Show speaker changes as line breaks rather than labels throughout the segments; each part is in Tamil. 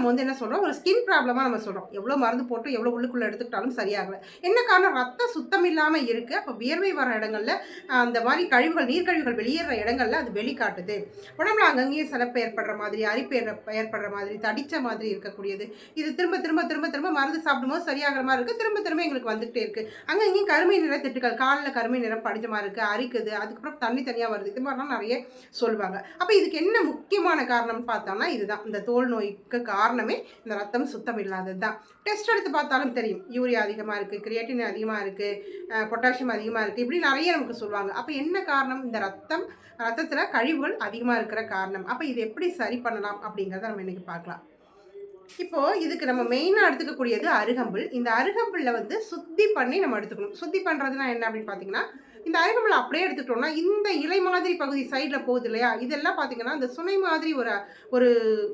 நம்ம வந்து என்ன சொல்கிறோம் ஒரு ஸ்கின் ப்ராப்ளமாக நம்ம சொல்கிறோம் எவ்வளோ மருந்து போட்டு எவ்வளோ உள்ளுக்குள்ளே எடுத்துக்கிட்டாலும் சரியாகலை. என்ன காரணம்? ரத்தம் சுத்தம் இல்லாமல் இருக்குது அப்போ வியர்வை வர இடங்களில் அந்த மாதிரி கழிவுகள் நீர்க்கழிவுகள் வெளியேற இடங்களில் அது வெளிக்காட்டுது. உடம்புல அங்கங்கேயே சிறப்பு ஏற்படுற மாதிரி அரிப்பு ஏற்படுற மாதிரி தடித்த மாதிரி இருக்கக்கூடியது. இது திரும்ப திரும்ப திரும்ப திரும்ப மருந்து சாப்பிடும்போது சரியாகிற மாதிரி இருக்குது திரும்ப திரும்ப எங்களுக்கு வந்துகிட்டே இருக்குது அங்கங்கேயும் கருமை நிற திட்டுகள் காலில் கருமை நிறம் படிஞ்ச மாதிரி இருக்குது அரிக்குது. அதுக்கப்புறம் தண்ணி தனியாக வருது. இது மாதிரிலாம் நிறைய சொல்லுவாங்க. அப்போ இதுக்கு என்ன முக்கியமான காரணம்னு பார்த்தோம்னா இதுதான். இந்த தோல் நோய்க்கு காரணம். காரணமே இந்த ரத்தம் சுத்தம் இல்லாதது தான் டெஸ்ட் எடுத்து பார்த்தாலும் தெரியும். யூரியா அதிகமாக இருக்குது கிரியேட்டின் அதிகமாக இருக்குது பொட்டாசியம் அதிகமாக இருக்குது இப்படி நிறைய நமக்கு சொல்லுவாங்க. அப்போ என்ன காரணம்? இந்த ரத்தம் ரத்தத்தில் கழிவுகள் அதிகமாக இருக்கிற காரணம். அப்போ இது எப்படி சரி பண்ணலாம் அப்படிங்கிறத நம்ம இன்றைக்கி பார்க்கலாம். இப்போது இதுக்கு நம்ம மெயினாக எடுத்துக்கக்கூடியது அருகம்புல். இந்த அருகம்புல்ல வந்து சுத்தி பண்ணி நம்ம எடுத்துக்கணும். சுத்தி பண்ணுறதுனா என்ன அப்படின்னு பார்த்தீங்கன்னா இந்த அருகம்புல் அப்படியே எடுத்துக்கிட்டோம்னா இந்த இலை மாதிரி பகுதி சைடில் போகுது இல்லையா? இதெல்லாம் பார்த்தீங்கன்னா இந்த சுனை மாதிரி ஒரு ஒரு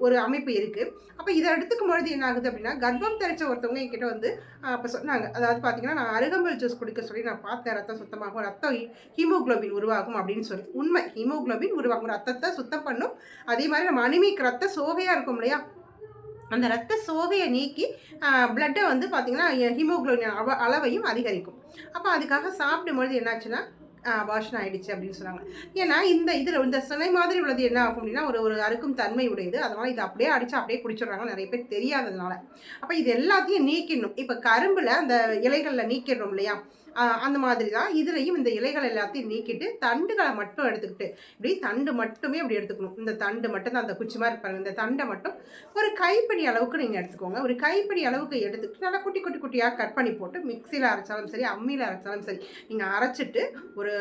ஒரு அமைப்பு இருக்குது அப்போ இதை எடுத்துக்கும் பொழுது என்ன ஆகுது அப்படின்னா கர்ப்பம் தெரிச்ச ஒருத்தவங்க என்கிட்ட வந்து அப்போ சொன்னாங்க. அதாவது பார்த்தீங்கன்னா நான் அருகம்புல் ஜூஸ் குடிக்க சொல்லி நான் பார்த்தேன் ரத்தம் சுத்தமாகும் ரத்தம் ஹீமோக்ளோபின் உருவாகும் அப்படின்னு சொல்லி. உண்மை ஹீமோக்ளோபின் உருவாகும். ரத்தத்தை சுத்தம் பண்ணும். அதே மாதிரி நம்ம அனிமிக் ரத்த சோகையாக இருக்கும் இல்லையா? அந்த ரத்த சோகையை நீக்கி பிளட்டை வந்து பார்த்திங்கன்னா ஹீமோகுளோபின் அளவையும் அதிகரிக்கும். அப்போ அதுக்காக சாப்பிடும்பொழுது என்னாச்சுன்னா அபார்ஷன் ஆயிடுச்சு அப்படின்னு சொன்னாங்க. ஏன்னா இந்த இதில் இந்த சிலை மாதிரி உள்ளது என்ன ஆகும் அப்படின்னா ஒரு ஒரு அறுக்கும் தன்மை உடையது. அதனால் இதை அப்படியே அடித்து அப்படியே குடிச்சிடுறாங்க நிறைய பேர் தெரியாததுனால. அப்போ இது எல்லாத்தையும் நீக்கிடணும். இப்போ கரும்பில் அந்த இலைகளில் நீக்கிடுறோம் இல்லையா? அந்த மாதிரி தான் இதுலேயும் இந்த இலைகள் எல்லாத்தையும் நீக்கிட்டு தண்டுகளை மட்டும் எடுத்துக்கிட்டு இப்படி தண்டு மட்டுமே அப்படி எடுத்துக்கணும். இந்த தண்டு மட்டும் தான் அந்த குச்சி மாதிரி இருப்பாங்க இந்த தண்டை மட்டும் ஒரு கைப்பிடி அளவுக்கு நீங்கள் எடுத்துக்கோங்க. ஒரு கைப்பிடி அளவுக்கு எடுத்துக்கிட்டு நல்லா குட்டி குட்டி குட்டியாக கட் பண்ணி போட்டு மிக்சியில் அரைச்சாலும் சரி அம்மியில் அரைச்சாலும் சரி நீங்கள் அரைச்சிட்டு ஒரு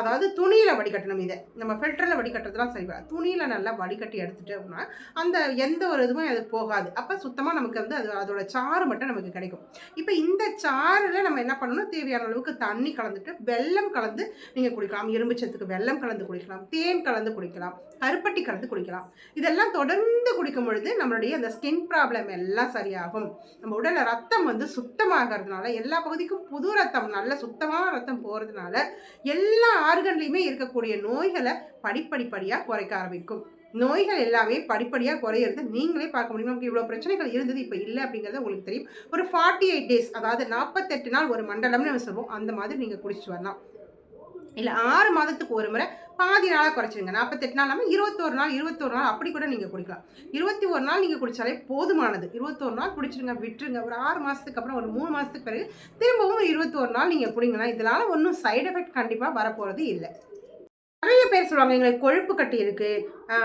அதாவது துணியில் வடிகட்டணும் இதை. நம்ம ஃபில்டரில் வடிகட்டுறதுலாம் சரி துணியில் நல்லா வடிகட்டி எடுத்துட்டோம்னா அந்த எந்த ஒரு இதுவும் அது போகாது. அப்போ சுத்தமாக நமக்கு வந்து அது அதோட சாறு மட்டும் நமக்கு கிடைக்கும். இப்போ இந்த சாறில் நம்ம என்ன பண்ணணும்? தேவையான அளவுக்கு தண்ணி கலந்துட்டு வெல்லம் கலந்து நீங்கள் குடிக்கலாம். எலும்புச்சத்துக்கு வெள்ளம் வெல்லம் கலந்து குடிக்கலாம். தேன் கலந்து குடிக்கலாம். கருப்பட்டி கலந்து குடிக்கலாம். இதெல்லாம் தொடர்ந்து குடிக்கும் பொழுது நம்மளுடைய அந்த ஸ்கின் ப்ராப்ளம் எல்லாம் சரியாகும். நம்ம உடலில் ரத்தம் வந்து சுத்தமாகிறதுனால எல்லா பகுதிக்கும் புது ரத்தம் நல்ல சுத்தமான ரத்தம் போகிறதுனால எல்லா ஆர்கன்லையுமே இருக்கக்கூடிய நோய்களை படிப்படிப்படியாக குறைக்க ஆரம்பிக்கும். நோய்கள் எல்லாமே படிப்படியாக குறையிறது நீங்களே பார்க்க முடியும்? நமக்கு இவ்வளோ பிரச்சனைகள் இருந்தது இப்போ இல்லை அப்படிங்கிறது உங்களுக்கு தெரியும். ஒரு ஃபார்ட்டி எயிட் டேஸ் அதாவது நாற்பத்தெட்டு நாள் ஒரு மண்டலம்னு நம்ம சொல்லுவோம். அந்த மாதிரி நீங்கள் குடிச்சிட்டு வரலாம். இல்லை ஆறு மாதத்துக்கு ஒரு முறை பாதி நாளாக குறைச்சிருங்க. நாற்பத்தெட்டு நாள் இல்லாமல் இருபத்தோரு நாள் இருபத்தோரு நாள் அப்படி கூட நீங்கள் குடிக்கலாம். இருபத்தி ஒரு நாள் நீங்கள் குடித்தாலே போதுமானது. இருபத்தோரு நாள் குடிச்சிருங்க விட்டுருங்க. ஒரு ஆறு மாதத்துக்கு அப்புறம் ஒரு மூணு மாதத்துக்கு பிறகு திரும்பவும் இருபத்தோரு நாள் நீங்கள் குடிங்கன்னா இதனால் ஒன்றும் சைடு எஃபெக்ட் கண்டிப்பாக வரப்போகிறது இல்லை. நிறைய பேர் சொல்லுவாங்க எங்களுக்கு கொழுப்பு கட்டி இருக்குது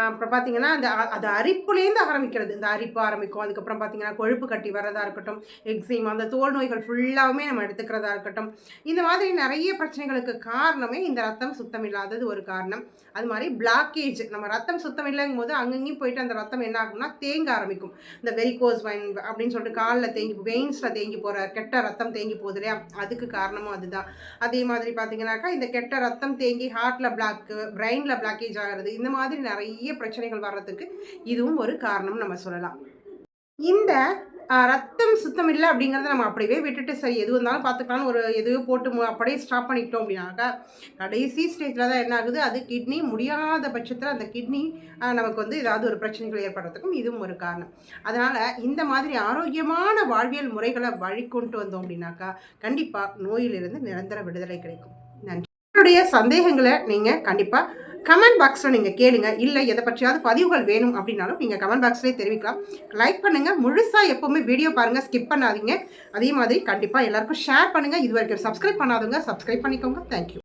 அப்புறம் பார்த்தீங்கன்னா அந்த அது அரிப்புலேருந்து ஆரம்பிக்கிறது. இந்த அரிப்பு ஆரம்பிக்கும். அதுக்கப்புறம் பார்த்தீங்கன்னா கொழுப்பு கட்டி வரதா இருக்கட்டும் எக்ஸிம் அந்த தோல் நோய்கள் ஃபுல்லாகவுமே நம்ம எடுத்துக்கிறதா இருக்கட்டும். இந்த மாதிரி நிறைய பிரச்சனைகளுக்கு காரணமே இந்த ரத்தம் சுத்தம் இல்லாதது ஒரு காரணம். அது மாதிரி பிளாக்கேஜ் நம்ம ரத்தம் சுத்தம் இல்லைங்கும் போது அங்கங்கேயும் போயிட்டு அந்த ரத்தம் என்ன ஆகும்னா தேங்க ஆரம்பிக்கும். இந்த வெரிகோஸ் வைன் அப்படின்னு சொல்லிட்டு காலில் தேங்கி வெயின்ஸில் தேங்கி போகிற கெட்ட ரத்தம் தேங்கி போகுது இல்லையா? அதுக்கு காரணமும் அதுதான். அதே மாதிரி பார்த்தீங்கன்னாக்கா இந்த கெட்ட ரத்தம் தேங்கி ஹார்ட்டில் பிளாக்கு பிரெயினில் பிளாக்கேஜ் ஆகிறது இந்த மாதிரி நிறைய பிரச்சனைகள் வர்றதுக்கு இதுவும் ஒரு காரணம் நம்ம சொல்லலாம். இந்த ரத்தம் சுத்தம் இல்லை அப்படிங்கிறத நம்ம அப்படியே விட்டுட்டு சரி எது வந்தாலும் பார்த்துக்கலாம்னு ஒரு எதுவும் போட்டு மு- அப்படியே ஸ்டாப் பண்ணிக்கிட்டோம் அப்படின்னாக்கா கடைசி ஸ்டேஜில் தான் என்ன ஆகுது? அது கிட்னி முடியாத பட்சத்தில் அந்த கிட்னி நமக்கு வந்து ஏதாவது ஒரு பிரச்சனைகள் ஏற்படுறதுக்கும் இதுவும் ஒரு காரணம். அதனால் இந்த மாதிரி ஆரோக்கியமான வாழ்வியல் முறைகளை வழி கொண்டு வந்தோம் அப்படின்னாக்கா கண்டிப்பாக நோயிலிருந்து நிரந்தர விடுதலை கிடைக்கும். உங்களுடைய சந்தேகங்களை நீங்கள் கண்டிப்பாக கமெண்ட் பாக்ஸில் நீங்கள் கேளுங்க. இல்லை எதை பற்றியாவது பதிவுகள் வேணும் அப்படின்னாலும் நீங்கள் கமெண்ட் பாக்ஸ்லேயே தெரிவிக்கலாம். லைக் பண்ணுங்கள் முழுசாக எப்போவுமே வீடியோ பாருங்கள் ஸ்கிப் பண்ணாதீங்க. அதே மாதிரி கண்டிப்பாக எல்லாருக்கும் ஷேர் பண்ணுங்கள் இது வரைக்கும் சப்ஸ்கிரைப் பண்ணாதவங்க சப்ஸ்கிரைப் பண்ணிக்கோங்க. தேங்க்யூ